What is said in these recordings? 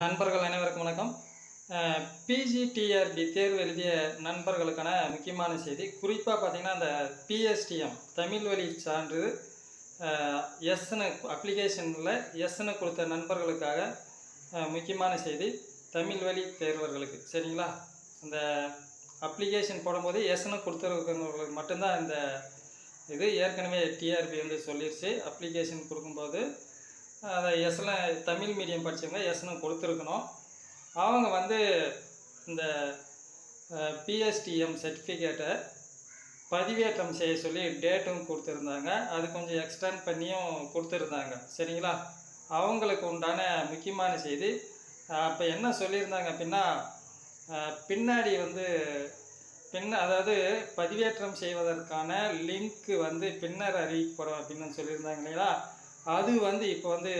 நண்பர்கள் அனைவருக்கும் வணக்கம். பிஜிடிஆர்பி தேர்வு எழுதிய நண்பர்களுக்கான முக்கியமான செய்தி. குறிப்பாக பார்த்தீங்கன்னா அந்த பிஎஸ்டிஎம் தமிழ் வழி சான்று எஸ்னு அப்ளிகேஷனில் எஸ்னு கொடுத்த நண்பர்களுக்காக முக்கியமான செய்தி தமிழ் வழி தேர்வர்களுக்கு. சரிங்களா? அந்த அப்ளிகேஷன் போடும்போது எஸ்னு கொடுத்துருக்கவங்களுக்கு மட்டும்தான் இந்த இது ஏற்கனவே டிஆர்பி வந்து சொல்லிடுச்சு அப்ளிகேஷன் கொடுக்கும்போது அதை எஸ்ல தமிழ் மீடியம் படித்தவங்க எஸ்னு கொடுத்துருக்கணும். அவங்க வந்து இந்த பிஎஸ்டிஎம் சர்டிஃபிகேட்டை பதிவேற்றம் செய்ய சொல்லி டேட்டும் கொடுத்துருந்தாங்க. அது கொஞ்சம் எக்ஸ்டெண்ட் பண்ணியும் கொடுத்துருந்தாங்க. சரிங்களா? அவங்களுக்கு உண்டான முக்கியமான செய்தி. அப்போ என்ன சொல்லியிருந்தாங்க அப்படின்னா பின்னாடி வந்து பின்ன அதாவது பதிவேற்றம் செய்வதற்கான லிங்க்கு வந்து பின்னர் அறிவிக்கப்படும் அப்படின்னு சொல்லியிருந்தாங்க இல்லைங்களா? அது வந்து இப்போ வந்து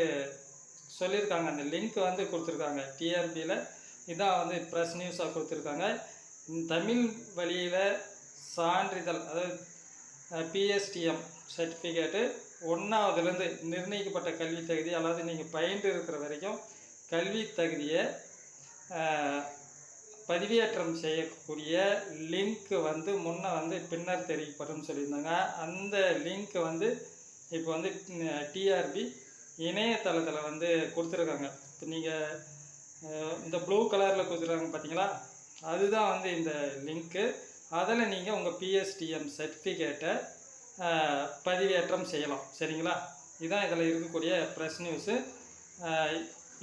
சொல்லியிருக்காங்க அந்த லிங்க் வந்து கொடுத்துருக்காங்க டிஆர்பியில் இதான் வந்து ப்ரெஸ் நியூஸாக கொடுத்துருக்காங்க. தமிழ் வழியில் சான்றிதழ் அதாவது பிஎஸ்டிஎம் சர்டிஃபிகேட்டு ஒன்றாவதுலேருந்து நிர்ணயிக்கப்பட்ட கல்வி தகுதி அதாவது நீங்கள் பயின்று இருக்கிற வரைக்கும் கல்வி தகுதியை பதிவேற்றம் செய்யக்கூடிய லிங்க் வந்து முன்னே வந்து பின்னர் தெரிவிக்கப்படும் சொல்லியிருந்தாங்க. அந்த லிங்க் வந்து இப்போ வந்து டிஆர்பி இணையதளத்தில் வந்து கொடுத்துருக்காங்க. இப்போ நீங்கள் இந்த ப்ளூ கலரில் கொடுத்துருக்காங்க பார்த்தீங்களா? அதுதான் வந்து இந்த லிங்க்கு அதில் நீங்கள் உங்கள் பிஎஸ்டிஎம் சர்டிஃபிகேட்டை பதிவேற்றம் செய்யலாம். சரிங்களா? இதுதான் இதில் இருக்கக்கூடிய ப்ரெஸ் நியூஸு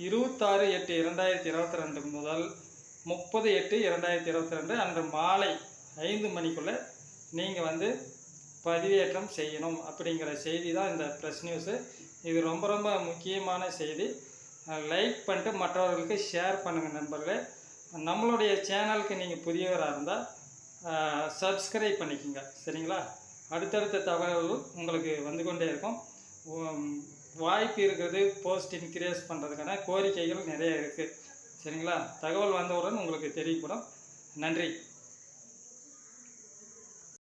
இருபத்தாறு எட்டு இரண்டாயிரத்தி இருபத்தி ரெண்டு முதல் முப்பது எட்டு இரண்டாயிரத்தி இருபத்தி ரெண்டு அன்று மாலை ஐந்து மணிக்குள்ளே நீங்கள் வந்து பதிவேற்றம் செய்யணும் அப்படிங்கிற செய்தி தான் இந்த ப்ரெஸ் நியூஸு இது ரொம்ப ரொம்ப முக்கியமான செய்தி. லைக் பண்ணிட்டு மற்றவர்களுக்கு ஷேர் பண்ணுங்கள் நண்பர்களே. நம்மளுடைய சேனலுக்கு நீங்கள் புதியவராக இருந்தால் சப்ஸ்கிரைப் பண்ணிக்கோங்க. சரிங்களா? அடுத்தடுத்த தகவல்கள் உங்களுக்கு வந்து கொண்டே இருக்கும். வாய்ப்பு இருக்கிறது போஸ்ட் இன்க்ரீஸ் பண்ணுறதுக்கான கோரிக்கைகள் நிறைய இருக்குது சரிங்களா? தகவல் வந்தவுடன் உங்களுக்கு தெரியப்படும் நன்றி.